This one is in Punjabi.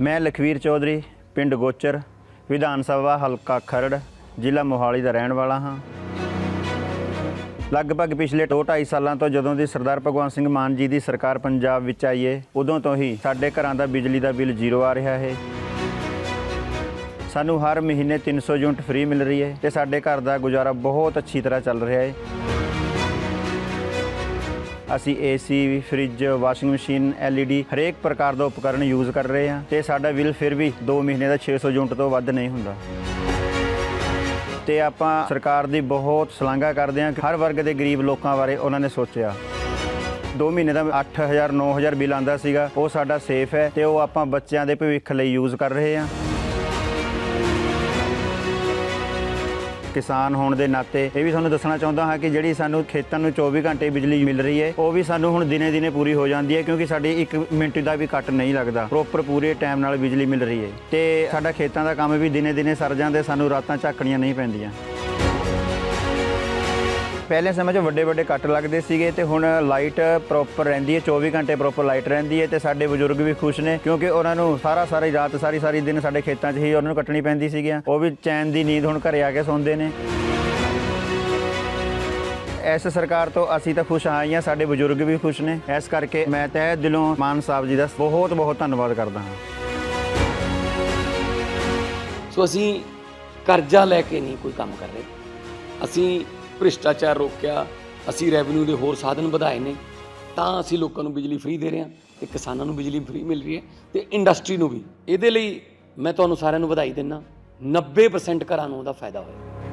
ਮੈਂ ਲਖਵੀਰ ਚੌਧਰੀ, ਪਿੰਡ ਗੋਚਰ, ਵਿਧਾਨ ਸਭਾ ਹਲਕਾ ਖਰੜ, ਜ਼ਿਲ੍ਹਾ ਮੋਹਾਲੀ ਦਾ ਰਹਿਣ ਵਾਲਾ ਹਾਂ। ਲਗਭਗ ਪਿਛਲੇ 2.5 ਸਾਲਾਂ ਤੋਂ ਜਦੋਂ ਦੀ ਸਰਦਾਰ ਭਗਵੰਤ ਸਿੰਘ ਮਾਨ ਜੀ ਦੀ ਸਰਕਾਰ ਪੰਜਾਬ ਵਿੱਚ ਆਈ ਹੈ ਉਦੋਂ ਤੋਂ ਹੀ ਸਾਡੇ ਘਰਾਂ ਦਾ ਬਿਜਲੀ ਦਾ ਬਿੱਲ ਜ਼ੀਰੋ ਆ ਰਿਹਾ ਹੈ। ਸਾਨੂੰ ਹਰ ਮਹੀਨੇ 300 ਯੂਨਿਟ ਫ੍ਰੀ ਮਿਲ ਰਹੀ ਹੈ ਤੇ ਸਾਡੇ ਘਰ ਦਾ ਗੁਜ਼ਾਰਾ ਬਹੁਤ ਅੱਛੀ ਤਰ੍ਹਾਂ ਚੱਲ ਰਿਹਾ ਹੈ। ਅਸੀਂ AC fridge washing machine LED ਹਰੇਕ ਪ੍ਰਕਾਰ ਦਾ ਉਪਕਰਨ ਯੂਜ਼ ਕਰ ਰਹੇ ਹਾਂ ਤੇ ਸਾਡਾ ਬਿੱਲ ਫਿਰ ਵੀ 2 ਮਹੀਨੇ ਦਾ 600 ਯੂਨਿਟ ਤੋਂ ਵੱਧ ਨਹੀਂ ਹੁੰਦਾ। ਤੇ ਆਪਾਂ ਸਰਕਾਰ ਦੀ ਬਹੁਤ ਸ਼ਲਾਘਾ ਕਰਦੇ ਹਾਂ ਹਰ ਵਰਗ ਦੇ ਗਰੀਬ ਲੋਕਾਂ ਬਾਰੇ ਉਹਨਾਂ ਨੇ ਸੋਚਿਆ। 2 ਮਹੀਨੇ ਦਾ 8000 9000 ਬਿੱਲ ਆਂਦਾ ਸੀਗਾ, ਉਹ ਸਾਡਾ ਸੇਫ ਹੈ ਤੇ ਉਹ ਆਪਾਂ ਬੱਚਿਆਂ ਦੇ ਭਵਿੱਖ ਲਈ ਯੂਜ਼ ਕਰ ਰਹੇ ਹਾਂ। ਕਿਸਾਨ ਹੋਣ ਦੇ ਨਾਤੇ ਇਹ ਵੀ ਤੁਹਾਨੂੰ ਦੱਸਣਾ ਚਾਹੁੰਦਾ ਹਾਂ ਕਿ ਜਿਹੜੀ ਸਾਨੂੰ ਖੇਤਾਂ ਨੂੰ 24 ਘੰਟੇ ਬਿਜਲੀ ਮਿਲ ਰਹੀ ਹੈ, ਉਹ ਵੀ ਸਾਨੂੰ ਹੁਣ ਦਿਨੇ ਦਿਨੇ ਪੂਰੀ ਹੋ ਜਾਂਦੀ ਹੈ ਕਿਉਂਕਿ ਸਾਡੀ 1 ਮਿੰਟ ਦਾ ਵੀ ਕੱਟ ਨਹੀਂ ਲੱਗਦਾ। ਪ੍ਰੋਪਰ ਪੂਰੇ ਟਾਈਮ ਨਾਲ ਬਿਜਲੀ ਮਿਲ ਰਹੀ ਹੈ ਤੇ ਸਾਡਾ ਖੇਤਾਂ ਦਾ ਕੰਮ ਵੀ ਦਿਨੇ ਦਿਨੇ ਸਰ ਜਾਂਦੇ, ਸਾਨੂੰ ਰਾਤਾਂ ਝਾਕਣੀਆਂ ਨਹੀਂ ਪੈਂਦੀਆਂ। ਪਹਿਲੇ ਸਮੇਂ 'ਚ ਵੱਡੇ ਵੱਡੇ ਕੱਟ ਲੱਗਦੇ ਸੀਗੇ ਤੇ ਹੁਣ ਲਾਈਟ ਪ੍ਰੋਪਰ ਰਹਿੰਦੀ ਹੈ 24 ਘੰਟੇ ਪ੍ਰੋਪਰ ਲਾਈਟ ਰਹਿੰਦੀ ਹੈ ਤੇ ਸਾਡੇ ਬਜ਼ੁਰਗ ਵੀ ਖੁਸ਼ ਨੇ ਕਿਉਂਕਿ ਉਹਨਾਂ ਨੂੰ ਸਾਰਾ ਸਾਰੀ ਰਾਤ, ਸਾਰੀ ਸਾਰੀ ਦਿਨ ਸਾਡੇ ਖੇਤਾਂ 'ਚ ਹੀ ਉਹਨਾਂ ਨੂੰ ਕੱਟਣੀ ਪੈਂਦੀ ਸੀਗੀਆਂ। ਉਹ ਵੀ ਚੈਨ ਦੀ ਨੀਂਦ ਹੁਣ ਘਰੇ ਆ ਕੇ ਸੌਂਦੇ ਨੇ। ਇਸ ਸਰਕਾਰ ਤੋਂ ਅਸੀਂ ਤਾਂ ਖੁਸ਼ ਆਏ ਹਾਂ ਸਾਡੇ ਬਜ਼ੁਰਗ ਵੀ ਖੁਸ਼ ਨੇ। ਇਸ ਕਰਕੇ ਮੈਂ ਤਹਿ ਦਿਲੋਂ ਮਾਨ ਸਾਹਿਬ ਜੀ ਦਾ ਬਹੁਤ ਬਹੁਤ ਧੰਨਵਾਦ ਕਰਦਾ ਹਾਂ। ਸੋ ਅਸੀਂ ਕਰਜ਼ਾ ਲੈ ਕੇ ਨਹੀਂ ਕੋਈ ਕੰਮ ਕਰ ਰਹੇ। ਅਸੀਂ ਭ੍ਰਿਸ਼ਟਾਚਾਰ ਰੋਕਿਆ, ਅਸੀਂ ਰੈਵਨਿਊ ਦੇ ਹੋਰ ਸਾਧਨ ਵਧਾਏ ਨੇ, ਤਾਂ ਅਸੀਂ ਲੋਕਾਂ ਨੂੰ ਬਿਜਲੀ ਫ੍ਰੀ ਦੇ ਰਹੇ ਹਾਂ ਤੇ ਕਿਸਾਨਾਂ ਨੂੰ ਬਿਜਲੀ ਫ੍ਰੀ ਮਿਲ ਰਹੀ ਹੈ ਤੇ ਇੰਡਸਟਰੀ ਨੂੰ ਵੀ। ਇਹਦੇ ਲਈ ਮੈਂ ਤੁਹਾਨੂੰ ਸਾਰਿਆਂ ਨੂੰ ਵਧਾਈ ਦਿੰਦਾ 90% ਘਰਾਂ ਨੂੰ ਉਹਦਾ ਫਾਇਦਾ ਹੋਇਆ।